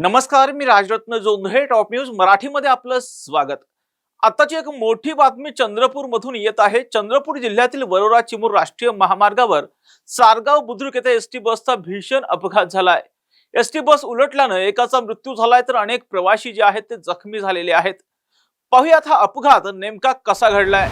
नमस्कार मी Rajratna Jondhale top news मराठीमध्ये आपलं स्वागत. आताची एक मोठी बातमी चंद्रपूर मधून येत आहे. चंद्रपूर जिल्ह्यातील वरोरा चिमूर राष्ट्रीय महामार्गावर सारगाव बुद्रुक येथे एस टी बसचा भीषण अपघात झालाय. एसटी बस उलटल्यानं एकाचा मृत्यू झालाय तर अनेक प्रवासी जे आहेत ते जखमी झालेले आहेत. पाहुयात हा अपघात नेमका कसा घडलाय?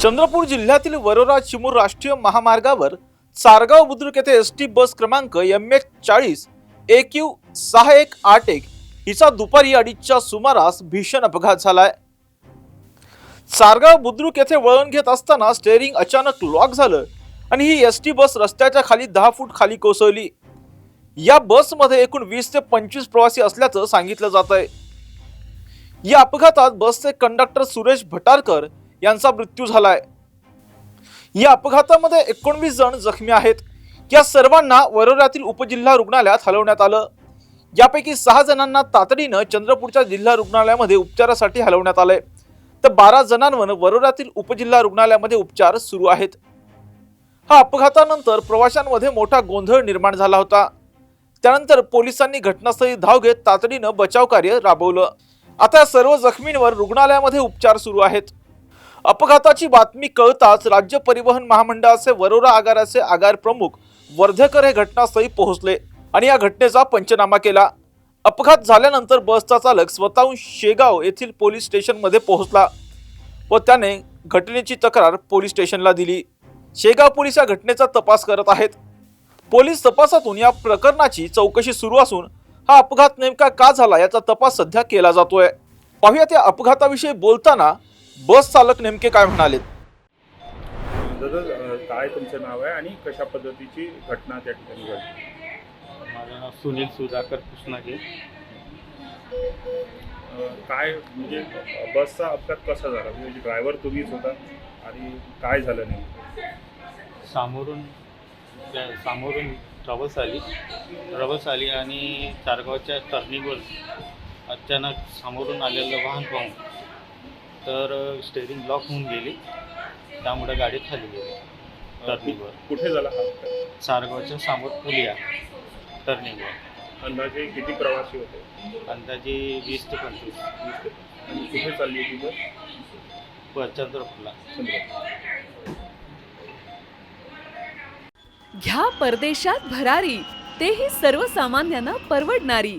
चंद्रपूर जिल्ह्यातील वरोरा चिमूर राष्ट्रीय महामार्गावर सारगाव बुद्रुक येथे एस टी बस क्रमांक एम एच चाळीस ए क्यू सहा एक आठ एक हिचा दुपारी अडीचच्या सुमारास भीषण अपघात झालाय. सारगाव बुद्रुक येथे वळण घेत असताना स्टेअरिंग अचानक लॉक झालं आणि ही एस टी बस रस्त्याच्या खाली दहा फूट खाली कोसळली. या बसमध्ये एकूण वीस ते पंचवीस प्रवासी असल्याचं सांगितलं जात आहे या अपघातात बसचे कंडक्टर सुरेश भटारकर यांचा मृत्यू झालाय. या अपघातामध्ये एकोणवीस जण जखमी आहेत. या सर्वांना वरोऱ्यातील उपजिल्हा रुग्णालयात हलवण्यात आलं. यापैकी सहा जणांना तातडीनं चंद्रपूरच्या जिल्हा रुग्णालयामध्ये उपचारासाठी हलवण्यात आले तर बारा जणांवर वरोऱ्यातील उपजिल्हा रुग्णालयामध्ये उपचार सुरू आहेत. हा अपघातानंतर प्रवाशांमध्ये मोठा गोंधळ निर्माण झाला होता. त्यानंतर पोलिसांनी घटनास्थळी धाव घेत तातडीनं बचाव कार्य राबवलं. आता सर्व जखमींवर रुग्णालयामध्ये उपचार सुरू आहेत. अपघाताची बातमी कळताच राज्य परिवहन महामंडळाचे वरोरा आगाराचे आगार प्रमुख वर्धेकर हे घटनास्थळी पोहोचले आणि या घटनेचा पंचनामा केला. अपघात झाल्यानंतर बसचा चालक स्वतःहून शेगाव येथील पोलीस स्टेशनमध्ये पोहोचला व त्याने घटनेची तक्रार पोलीस स्टेशनला दिली. शेगाव पोलीस या घटनेचा तपास करत आहेत. पोलीस तपासातून या प्रकरणाची चौकशी सुरू असून हा अपघात नेमका का झाला याचा तपास सध्या केला जातोय. पाहूया त्या अपघाताविषयी बोलताना बस चालक नेमके काय म्हणाले? दादा काय तुमचं नाव आहे आणि कशा पद्धतीची घटना त्या ठिकाणी घडली? माझं नाव सुनील सुधाकर कृष्णागे काय म्हणजे बसचा अपघात कसा झाला? म्हणजे ड्रायव्हर तुम्हीच होता आणि काय झालं नाही सामोरून त्या सामोरून ट्रबल्स आली. ट्रबल्स आली आणि चारगावच्या टर्निंगवर अचानक सामोरून आलेलं वाहन पाहून तर स्टेअरिंग लॉक होऊन गेली. त्यामुळे गाडी खाली गेली. टर्निंगवर. कुठे झाला हा अपघात? चारगावच्या समोर पुलिया. टर्निंगवर. अंदाजे किती प्रवासी होते? अंदाजे वीस ते पंचवीस. वीस ते पंचवीस. आणि कुठे चालली होती बस चंद्रपूरला. चंद्रपूर घ्या परदेशात भरारी. तेही सर्वसामान्यांना परवडणारी.